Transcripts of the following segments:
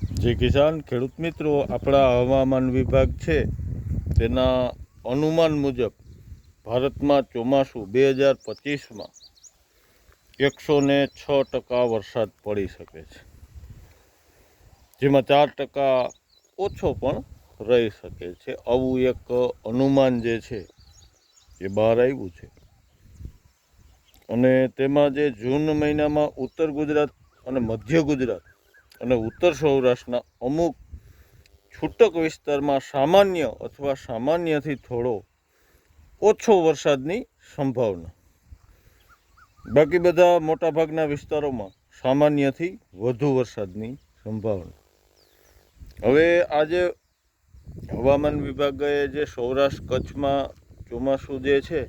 જે કિસાન ખેડૂત મિત્રો આપણા હવામાન વિભાગ છે, તેના અનુમાન મુજબ ભારતમાં ચોમાસું બે હજાર પચીસમાં એકસો ને છ ટકા વરસાદ પડી શકે છે. જેમાં ચાર ટકા ઓછો પણ રહી શકે છે. આવું એક અનુમાન જે છે, એ બહાર આવ્યું છે. અને તેમાં જે જૂન મહિનામાં ઉત્તર ગુજરાત અને મધ્ય ગુજરાત અને ઉત્તર સૌરાષ્ટ્રના અમુક છૂટક વિસ્તારમાં સામાન્ય અથવા સામાન્યથી થોડો ઓછો વરસાદની સંભાવના. બાકી બધા મોટાભાગના વિસ્તારોમાં સામાન્યથી વધુ વરસાદની સંભાવના. હવે આજે હવામાન વિભાગે જે સૌરાષ્ટ્ર કચ્છમાં ચોમાસું જે છે,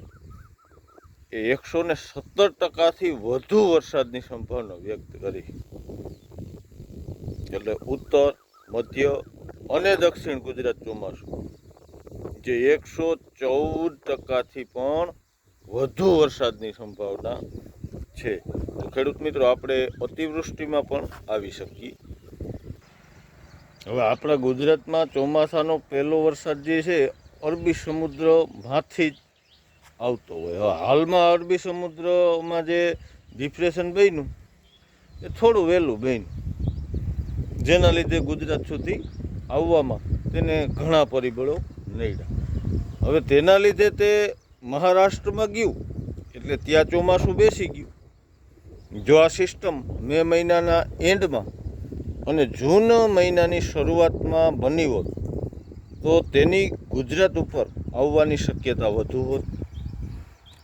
એ એકસો ને સત્તર ટકાથી વધુ વરસાદની સંભાવના વ્યક્ત કરી. એટલે ઉત્તર, મધ્ય અને દક્ષિણ ગુજરાત ચોમાસું. જે એકસો ચૌદ ટકાથી પણ વધુ વરસાદની સંભાવના છે. તો ખેડૂત મિત્રો, આપણે અતિવૃષ્ટિમાં પણ આવી શકીએ. હવે આપણા ગુજરાતમાં ચોમાસાનો પહેલો વરસાદ જે છે, અરબી સમુદ્રમાંથી જ આવતો હોય. હવે હાલમાં અરબી સમુદ્રમાં જે ડિપ્રેશન બન્યું, એ થોડું વહેલું બન્યું. જેના લીધે ગુજરાત સુધી આવવામાં તેને ઘણા પરિબળો નડ્યા હવે તેના લીધે તે મહારાષ્ટ્રમાં ગયું, એટલે ત્યાં ચોમાસું બેસી ગયું. જો આ સિસ્ટમ મે મહિનાના એન્ડમાં અને જૂન મહિનાની શરૂઆતમાં બની હોત, તો તેની ગુજરાત ઉપર આવવાની શક્યતા વધુ હોત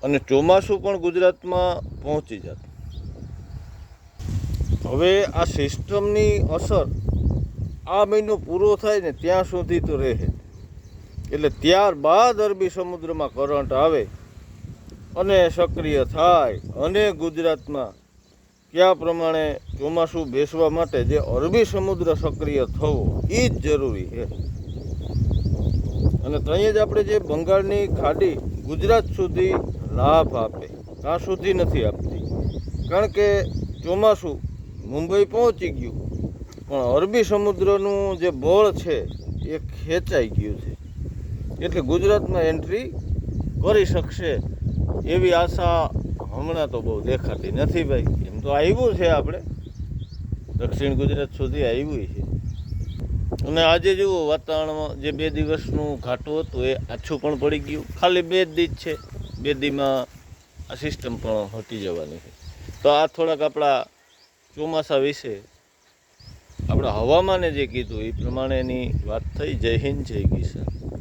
અને ચોમાસું પણ ગુજરાતમાં પહોંચી જાત. હવે આ સિસ્ટમની અસર આ મહિનો પૂરો થાય ને ત્યાં સુધી તો રહે. એટલે ત્યારબાદ અરબી સમુદ્રમાં કરંટ આવે અને સક્રિય થાય. અને ગુજરાતમાં કયા પ્રમાણે ચોમાસું બેસવા માટે જે અરબી સમુદ્ર સક્રિય થવો એ જ જરૂરી છે. અને ત્યાં જ આપણે જે બંગાળની ખાડી ગુજરાત સુધી લાભ આપે. ત્યાં સુધી નથી આપતી. કારણ કે ચોમાસું મુંબઈ પહોંચી ગયું. પણ અરબી સમુદ્રનું જે બળ છે, એ ખેંચાઈ ગયું છે. એટલે ગુજરાતમાં એન્ટ્રી કરી શકશે એવી આશા હમણાં તો બહુ દેખાતી નથી ભાઈ. એમ તો આવ્યું છે આપણે. દક્ષિણ ગુજરાત સુધી આવ્યું છે. અને આજે જુઓ, વાતાવરણમાં જે બે દિવસનું ઘાટું હતું, એ આછું પણ પડી ગયું. ખાલી બે દી છે. બે દીમાં આ સિસ્ટમ પણ હટી જવાની છે. તો આ થોડાક આપણા ચોમાસા વિશે આપણા હવામાને જે કીધું એ પ્રમાણેની વાત થઈ. જય હિન્દ જય કિસાન.